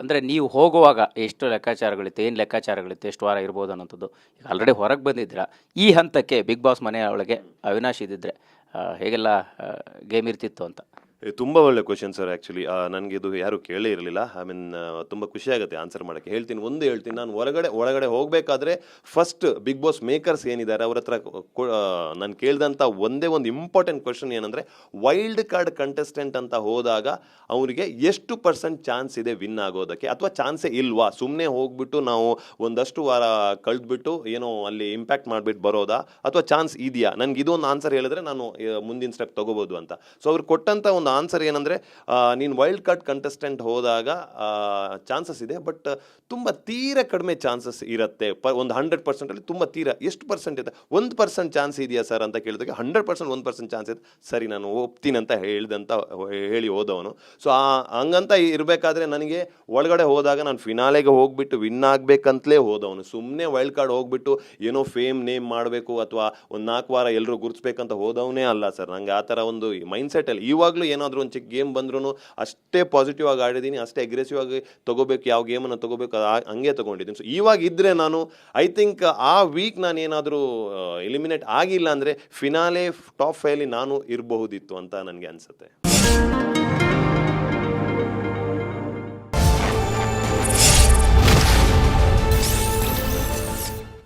ಅಂದರೆ ನೀವು ಹೋಗುವಾಗ ಎಷ್ಟು ಲೆಕ್ಕಾಚಾರಗಳಿತ್ತು, ಏನು ಲೆಕ್ಕಾಚಾರಗಳಿತ್ತು, ಎಷ್ಟು ವಾರ ಇರ್ಬೋದು ಅನ್ನೋಂಥದ್ದು ಈಗ ಆಲ್ರೆಡಿ ಹೊರಗೆ ಬಂದಿದ್ದೀರಾ? ಈ ಹಂತಕ್ಕೆ ಬಿಗ್ ಬಾಸ್ ಮನೆಯ ಒಳಗೆ ಅವಿನಾಶ್ ಇದ್ದಿದ್ರೆ ಹೇಗೆಲ್ಲ ಗೇಮ್ ಇರ್ತಿತ್ತು ಅಂತ? ತುಂಬ ಒಳ್ಳೆ ಕ್ವಶನ್ ಸರ್ ಆ್ಯಕ್ಚುಲಿ ನನಗೆ ಇದು ಯಾರು ಕೇಳೇ ಇರಲಿಲ್ಲ. ಐ ಮೀನ್ ತುಂಬ ಖುಷಿಯಾಗುತ್ತೆ ಆನ್ಸರ್ ಮಾಡೋಕ್ಕೆ. ಹೇಳ್ತೀನಿ, ಒಂದು ಹೇಳ್ತೀನಿ. ನಾನು ಹೊರಗಡೆ ಒಳಗಡೆ ಹೋಗಬೇಕಾದ್ರೆ ಫಸ್ಟ್ ಬಿಗ್ ಬಾಸ್ ಮೇಕರ್ಸ್ ಏನಿದ್ದಾರೆ, ಅವ್ರ ಹತ್ರ ನಾನು ಕೇಳಿದಂಥ ಒಂದೇ ಒಂದು ಇಂಪಾರ್ಟೆಂಟ್ ಕ್ವಶನ್ ಏನಂದರೆ ವೈಲ್ಡ್ ಕಾರ್ಡ್ ಕಂಟೆಸ್ಟೆಂಟ್ ಅಂತ ಹೋದಾಗ ಅವರಿಗೆ ಎಷ್ಟು ಪರ್ಸೆಂಟ್ ಚಾನ್ಸ್ ಇದೆ ವಿನ್ ಆಗೋದಕ್ಕೆ? ಅಥವಾ ಚಾನ್ಸೇ ಇಲ್ವಾ? ಸುಮ್ಮನೆ ಹೋಗ್ಬಿಟ್ಟು ನಾವು ಒಂದಷ್ಟು ವಾರ ಕಳೆದ್ಬಿಟ್ಟು ಏನೋ ಅಲ್ಲಿ ಇಂಪ್ಯಾಕ್ಟ್ ಮಾಡಿಬಿಟ್ಟು ಬರೋದಾ? ಅಥವಾ ಚಾನ್ಸ್ ಇದೆಯಾ? ನನಗೆ ಇದೊಂದು ಆನ್ಸರ್ ಹೇಳಿದ್ರೆ ನಾನು ಮುಂದಿನ ಸ್ಟೆಪ್ ತೊಗೋಬೋದು ಅಂತ. ಸೊ ಅವ್ರು ಕೊಟ್ಟಂಥ ಒಂದು ಆನ್ಸರ್ ಏನಂದರೆ ನೀನು ವೈಲ್ಡ್ ಕಾರ್ಡ್ ಕಂಟೆಸ್ಟೆಂಟ್ ಹೋದಾಗ ಚಾನ್ಸಸ್ ಇದೆ ಬಟ್ ತುಂಬ ತೀರ ಕಡಿಮೆ ಚಾನ್ಸಸ್ ಇರುತ್ತೆ. ಪ, ಒಂದು ಹಂಡ್ರೆಡ್ ಪರ್ಸೆಂಟಲ್ಲಿ ತುಂಬ ತೀರ, ಎಷ್ಟು ಪರ್ಸೆಂಟ್ ಇದೆ? ಒಂದು ಪರ್ಸೆಂಟ್ ಚಾನ್ಸ್ ಇದೆಯಾ ಸರ್ ಅಂತ ಕೇಳಿದಾಗ ಹಂಡ್ರೆಡ್ ಪರ್ಸೆಂಟ್ ಒಂದು ಪರ್ಸೆಂಟ್ ಚಾನ್ಸ್ ಇದೆ. ಸರಿ, ನಾನು ಒಪ್ತೀನಿ ಅಂತ ಹೇಳಿದಂತ, ಹೇಳಿ ಹೋದವನು. ಸೊ ಆ, ಹಂಗಂತ ಇರಬೇಕಾದ್ರೆ ನನಗೆ ಒಳಗಡೆ ಹೋದಾಗ ನಾನು ಫಿನಾಲೆಗೆ ಹೋಗ್ಬಿಟ್ಟು ವಿನ್ ಆಗಬೇಕಂತಲೇ ಹೋದವನು. ಸುಮ್ಮನೆ ವೈಲ್ಡ್ ಕಾರ್ಡ್ ಹೋಗ್ಬಿಟ್ಟು ಏನೋ ಫೇಮ್ ನೇಮ್ ಮಾಡಬೇಕು, ಅಥವಾ ಒಂದು ನಾಲ್ಕು ವಾರ ಎಲ್ಲರೂ ಗುರುತಿಸ್ಬೇಕಂತ ಹೋದವನೇ ಅಲ್ಲ ಸರ್ ನನಗೆ ಆ ಥರ ಒಂದು ಮೈಂಡ್ ಅಲ್ಲಿ ಇವಾಗಲೂ ಏನಾದರೂ ಒಂದು ಚಿಕ್ಕ ಗೇಮ್ ಬಂದ್ರೂ ಅಷ್ಟೇ ಪಾಸಿಟಿವ್ ಆಗಿ ಆಡಿದ್ದೀನಿ ಅಷ್ಟೇ ಅಗ್ರೆಸಿವ್ ಆಗಿ ತೊಗೋಬೇಕು, ಯಾವ ಗೇಮನ್ನು ತೊಗೋಬೇಕು ಹಂಗೆ ತೊಗೊಂಡಿದ್ದೀನಿ. ಸೊ ಇವಾಗ ಇದ್ದರೆ ನಾನು ಐ ಥಿಂಕ್ ಆ ವೀಕ್ ನಾನು ಏನಾದರೂ ಎಲಿಮಿನೇಟ್ ಆಗಿಲ್ಲ ಅಂದರೆ ಫಿನಾಲೆ ಟಾಪ್ ಫೈಲಿ ನಾನು ಇರಬಹುದಿತ್ತು ಅಂತ ನನಗೆ ಅನಿಸುತ್ತೆ.